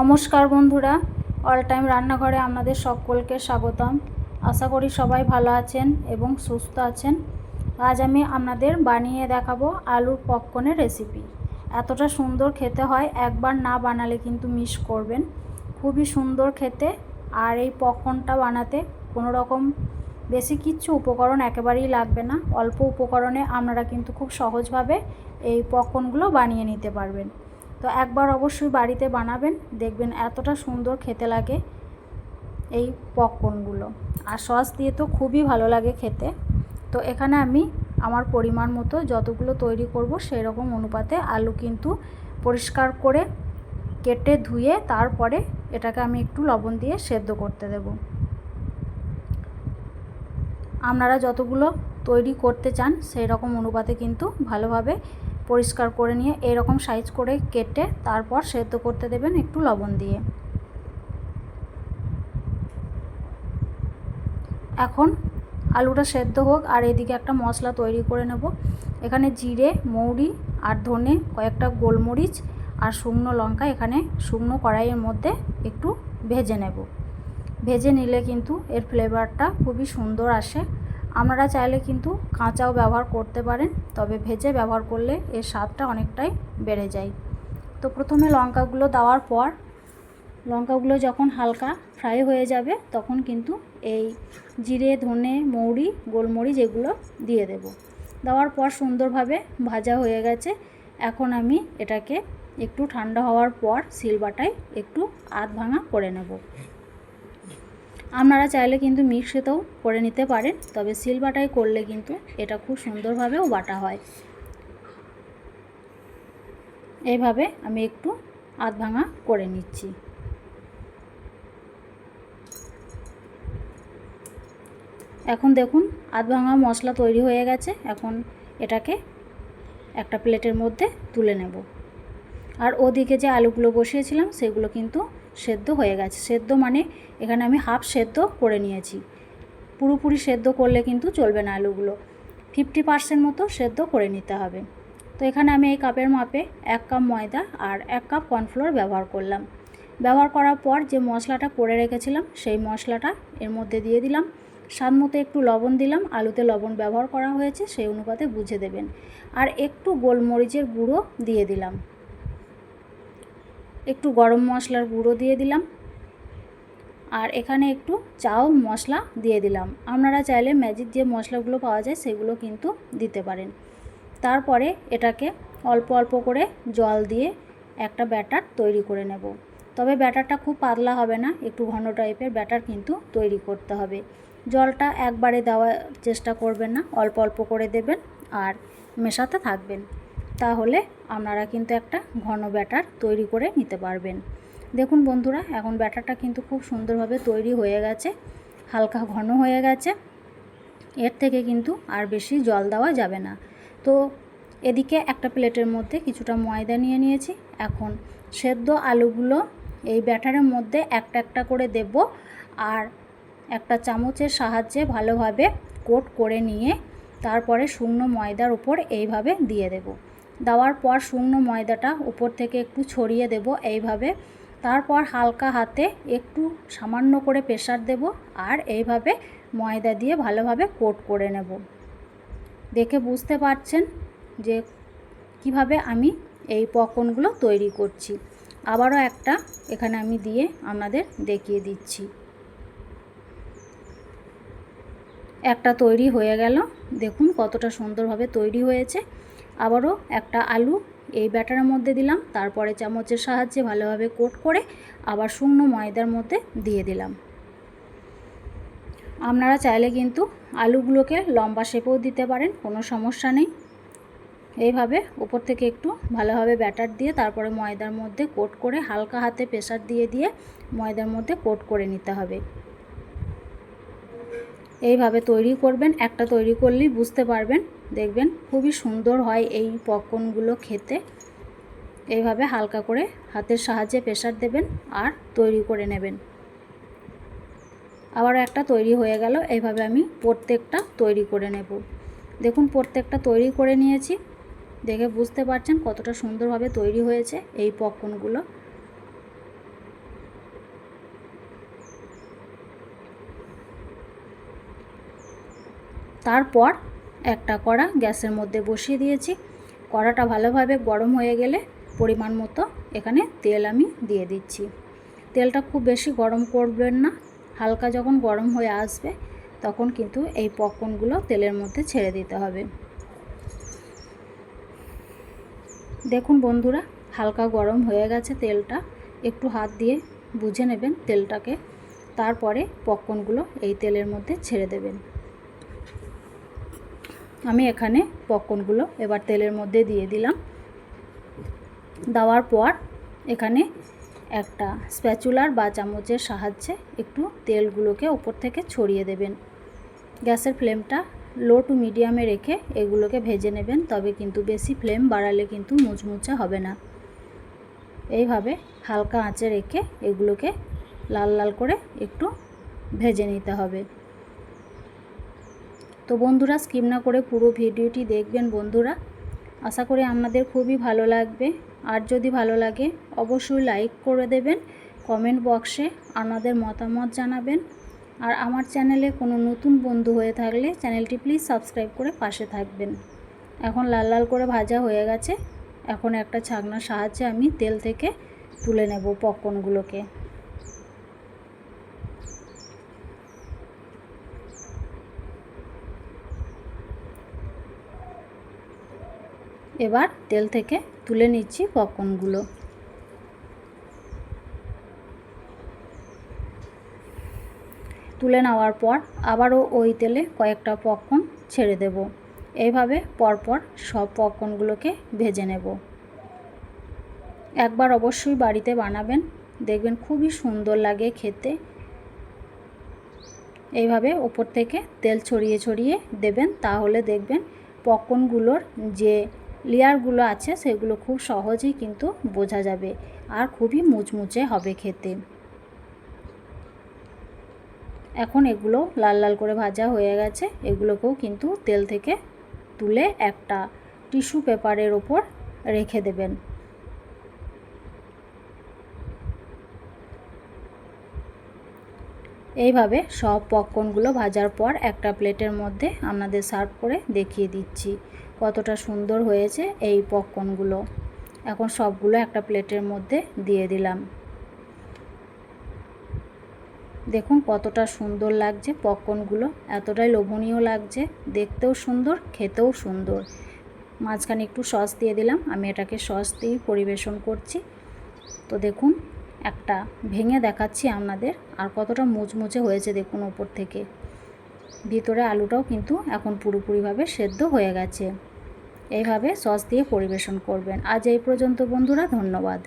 নমস্কার বন্ধুরা all time রান্নাঘরে আপনাদের সকলকে স্বাগতম। আশা করি সবাই ভালো আছেন এবং সুস্থ আছেন। আজ আমি আপনাদের বানিয়ে দেখাবো আলুর পপকর্নের রেসিপি এতটা সুন্দর খেতে হয়, একবার না বানালে কিন্তু মিস করবেন। খুবই সুন্দর খেতে, আর এই পপকর্নটা বানাতে কোনো রকম বেশি কিচ্ছু উপকরণ একেবারেই লাগবে না। অল্প উপকরণে আপনারা কিন্তু খুব সহজভাবে এই পপকর্নগুলো বানিয়ে নিতে পারবেন। তো একবার অবশ্যই বাড়িতে বানাবেন, দেখবেন এতটা সুন্দর খেতে লাগে এই পপকর্নগুলো। আর সস দিয়ে তো খুবই ভালো লাগে খেতে। তো এখানে আমি আমার পরিমাণ মতো যতগুলো তৈরি করব সেই রকম অনুপাতে আলু কিন্তু পরিষ্কার করে কেটে ধুয়ে তারপরে এটাকে আমি একটু লবণ দিয়ে সেদ্ধ করতে দেব। আপনারা যতগুলো তৈরি করতে চান সেই রকম অনুপাতে কিন্তু ভালোভাবে পরিষ্কার করে নিয়ে এরকম সাইজ করে কেটে তারপর সেদ্ধ করতে দেবেন একটু লবণ দিয়ে। এখন আলুটা সেদ্ধ হোক আর এদিকে একটা মশলা তৈরি করে নেব। এখানে জিরে, মৌরি আর ধনে কয়েকটা গোলমরিচ আর শুকনো লঙ্কা এখানে শুকনো কড়াইয়ের মধ্যে একটু ভেজে নেব। ভেজে নিলে কিন্তু এর ফ্লেভারটা খুবই সুন্দর আসে। আপনারা চাইলে কিন্তু কাঁচাও ব্যবহার করতে পারেন, তবে ভেজে ব্যবহার করলে এর স্বাদটা অনেকটাই বেড়ে যায়। তো প্রথমে লঙ্কাগুলো দেওয়ার পর, লঙ্কাগুলো যখন হালকা ফ্রাই হয়ে যাবে, তখন কিন্তু এই জিরে, ধনে, মৌরি, গোলমরিচ এগুলো দিয়ে দেব। দেওয়ার পর সুন্দরভাবে ভাজা হয়ে গেছে। এখন আমি এটাকে একটু ঠান্ডা হওয়ার পর সিলবাটায় একটু আধ ভাঙা করে নেব। আপনারা চাইলে কিন্তু মিক্সিতেও করে নিতে পারেন, তবে সিল বাটাই করলে কিন্তু এটা খুব সুন্দরভাবেও বাটা হয়। এইভাবে আমি একটু আধ ভাঙা করে নিচ্ছি। এখন দেখুন, আধ ভাঙা মশলা তৈরি হয়ে গেছে, এখন এটাকে একটা প্লেটের মধ্যে তুলে নেব। আর ওদিকে যে আলুগুলো বসিয়েছিলাম, সেগুলো কিন্তু সেদ্ধ হয়ে গেছে। সেদ্ধ মানে এখানে আমি হাফ সেদ্ধ করে নিয়েছি। পুরোপুরি সেদ্ধ করলে কিন্তু চলবে না আলুগুলো। ফিফটি পার্সেন্ট মতো সেদ্ধ করে নিতে হবে। তো এখানে আমি এই কাপের মাপে এক কাপ ময়দা আর এক কাপ কর্নফ্লোর ব্যবহার করলাম। ব্যবহার করার পর যে মশলাটা করে রেখেছিলাম, সেই মশলাটা এর মধ্যে দিয়ে দিলাম। স্বাদ মতো একটু লবণ দিলাম। আলুতে লবণ ব্যবহার করা হয়েছে, সেই অনুপাতে বুঝে দেবেন। আর একটু গোলমরিচের গুঁড়ো দিয়ে দিলাম। একটু গরম মশলার গুঁড়ো দিয়ে দিলাম। আর এখানে একটু চাও মশলা দিয়ে দিলাম। আপনারা চাইলে ম্যাজিক যে মশলাগুলো পাওয়া যায় সেগুলো কিন্তু দিতে পারেন। তারপরে এটাকে অল্প অল্প করে জল দিয়ে একটা ব্যাটার তৈরি করে নেব। তবে ব্যাটারটা খুব পাতলা হবে না, একটু ঘন টাইপের ব্যাটার কিন্তু তৈরি করতে হবে। জলটা একবারে দেওয়ার চেষ্টা করবেন না, অল্প অল্প করে দেবেন আর মেশাতে থাকবেন। তাহলে আপনারা কিন্তু একটা ঘন ব্যাটার তৈরি করে নিতে পারবেন। দেখুন বন্ধুরা, এখন ব্যাটারটা কিন্তু খুব সুন্দরভাবে তৈরি হয়ে গেছে, হালকা ঘন হয়ে গেছে। এর থেকে কিন্তু আর বেশি জল দেওয়া যাবে না। তো এদিকে একটা প্লেটের মধ্যে কিছুটা ময়দা নিয়ে নিয়েছি। এখন সেদ্ধ আলুগুলো এই ব্যাটারের মধ্যে একটা একটা করে দেব আর একটা চামচের সাহায্যে ভালোভাবে কোট করে নিয়ে তারপরে শুকনো ময়দার উপর এইভাবে দিয়ে দেব। দেওয়ার পর শুকনো ময়দাটা উপর থেকে একটু ছড়িয়ে দেব এইভাবে। তারপর হালকা হাতে একটু সামান্য করে প্রেশার দেব আর এইভাবে ময়দা দিয়ে ভালোভাবে কোট করে নেব। দেখে বুঝতে পারছেন যে কীভাবে আমি এই পকনগুলো তৈরি করছি। আবারও একটা এখানে আমি দিয়ে আপনাদের দেখিয়ে দিচ্ছি। একটা তৈরি হয়ে গেল। দেখুন কতটা সুন্দরভাবে তৈরি হয়েছে। আবারও একটা আলু এই ব্যাটারের মধ্যে দিলাম, তারপরে চামচের সাহায্যে ভালোভাবে কোট করে আবার শুকনো ময়দার মধ্যে দিয়ে দিলাম। আপনারা চাইলে কিন্তু আলুগুলোকে লম্বা শেপেও দিতে পারেন, কোনো সমস্যা নেই। এইভাবে উপর থেকে একটু ভালোভাবে ব্যাটার দিয়ে তারপরে ময়দার মধ্যে কোট করে হালকা হাতে প্রেশার দিয়ে দিয়ে ময়দার মধ্যে কোট করে নিতে হবে। এইভাবে তৈরি করবেন, একটা তৈরি করলেই বুঝতে পারবেন। দেখবেন খুবই সুন্দর হয় এই পকনগুলো খেতে। এইভাবে হালকা করে হাতের সাহায্যে প্রেশার দেবেন আর তৈরি করে নেবেন। আবার একটা তৈরি হয়ে গেল, এইভাবে আমি প্রত্যেকটা তৈরি করে নেব। দেখুন প্রত্যেকটা তৈরি করে নিয়েছি। দেখে বুঝতে পারছেন কতটা সুন্দরভাবে তৈরি হয়েছে এই পকনগুলো। তারপর একটা কড়া গ্যাসের মধ্যে বসিয়ে দিয়েছি। কড়াটা ভালোভাবে গরম হয়ে গেলে পরিমাণ মতো এখানে তেল আমি দিয়ে দিচ্ছি। তেলটা খুব বেশি গরম করবেন না। হালকা যখন গরম হয়ে আসবে তখন কিন্তু এই পপকর্নগুলো তেলের মধ্যে ছেড়ে দিতে হবে। দেখুন বন্ধুরা, হালকা গরম হয়ে গেছে তেলটা। একটু হাত দিয়ে বুঝে নেবেন তেলটাকে। তারপরে পপকর্নগুলো এই তেলের মধ্যে ছেড়ে দেবেন। আমি এখানে পপকর্নগুলো এবার তেলের মধ্যে দিয়ে দিলাম। দেওয়ার পর এখানে একটা স্প্যাচুলার বা চামচের সাহায্যে একটু তেলগুলোকে ওপর থেকে ছড়িয়ে দেবেন। গ্যাসের ফ্লেমটা লো টু মিডিয়ামে রেখে এগুলোকে ভেজে নেবেন, তবে কিন্তু বেশি ফ্লেম বাড়ালে কিন্তু মুচমুচে হবে না। এইভাবে হালকা আঁচে রেখে এগুলোকে লাল লাল করে একটু ভেজে নিতে হবে। তো বন্ধুরা স্কিপ না করে পুরো ভিডিওটি দেখবেন বন্ধুরা। আশা করি আপনাদের খুবই ভালো লাগবে। আর যদি ভালো লাগে, অবশ্যই লাইক করে দেবেন, কমেন্ট বক্সে আপনাদের মতামত জানাবেন। আর আমার চ্যানেলে কোনো নতুন বন্ধু হয়ে থাকলে চ্যানেলটি প্লিজ সাবস্ক্রাইব করে পাশে থাকবেন। এখন লাল লাল করে ভাজা হয়ে গেছে। এখন একটা ছাকনার সাহায্যে আমি তেল থেকে তুলে নেব পপকর্নগুলোকে। এবার তেল থেকে তুলে নিচ্ছি পপকর্নগুলো। তুলে নেওয়ার পর আবারও ওই তেলে কয়েকটা পপকর্ন ছেড়ে দেব। এইভাবে পরপর সব পপকর্নগুলোকে ভেজে নেব। একবার অবশ্যই বাড়িতে বানাবেন, দেখবেন খুবই সুন্দর লাগে খেতে। এইভাবে ওপর থেকে তেল ছড়িয়ে ছড়িয়ে দেবেন, তাহলে দেখবেন পপকর্নগুলোর যে লেয়ারগুলো আছে, সেগুলো খুব সহজেই কিন্তু বোঝা যাবে আর খুবই মুচমুচে হবে খেতে। এখন এগুলো লাল লাল করে ভাজা হয়ে গেছে। এগুলোকেও কিন্তু তেল থেকে তুলে একটা টিস্যু পেপারের ওপর রেখে দেবেন। এইভাবে সব পপকর্নগুলো ভাজার পর একটা প্লেটের মধ্যে আপনাদের সার্ভ করে দেখিয়ে দিচ্ছি কতটা সুন্দর হয়েছে এই পপকর্নগুলো এখন সবগুলো একটা প্লেটের মধ্যে দিয়ে দিলাম। দেখুন কতটা সুন্দর লাগছে পপকর্নগুলো এতটাই লোভনীয় লাগছে, দেখতেও সুন্দর, খেতেও সুন্দর। মাঝখানে একটু সস দিয়ে দিলাম, আমি এটাকে সস দিয়েই পরিবেশন করছি। তো দেখুন একটা ভেঙে দেখাচ্ছি আপনাদের আর কতটা মুচমুচে হয়েছে দেখুন ওপর থেকে। ভিতরে আলুটাও কিন্তু এখন পুরোপুরিভাবে সেদ্ধ হয়ে গেছে। এইভাবে সস দিয়ে পরিবেশন করবেন। আজ এই পর্যন্ত বন্ধুরা, ধন্যবাদ।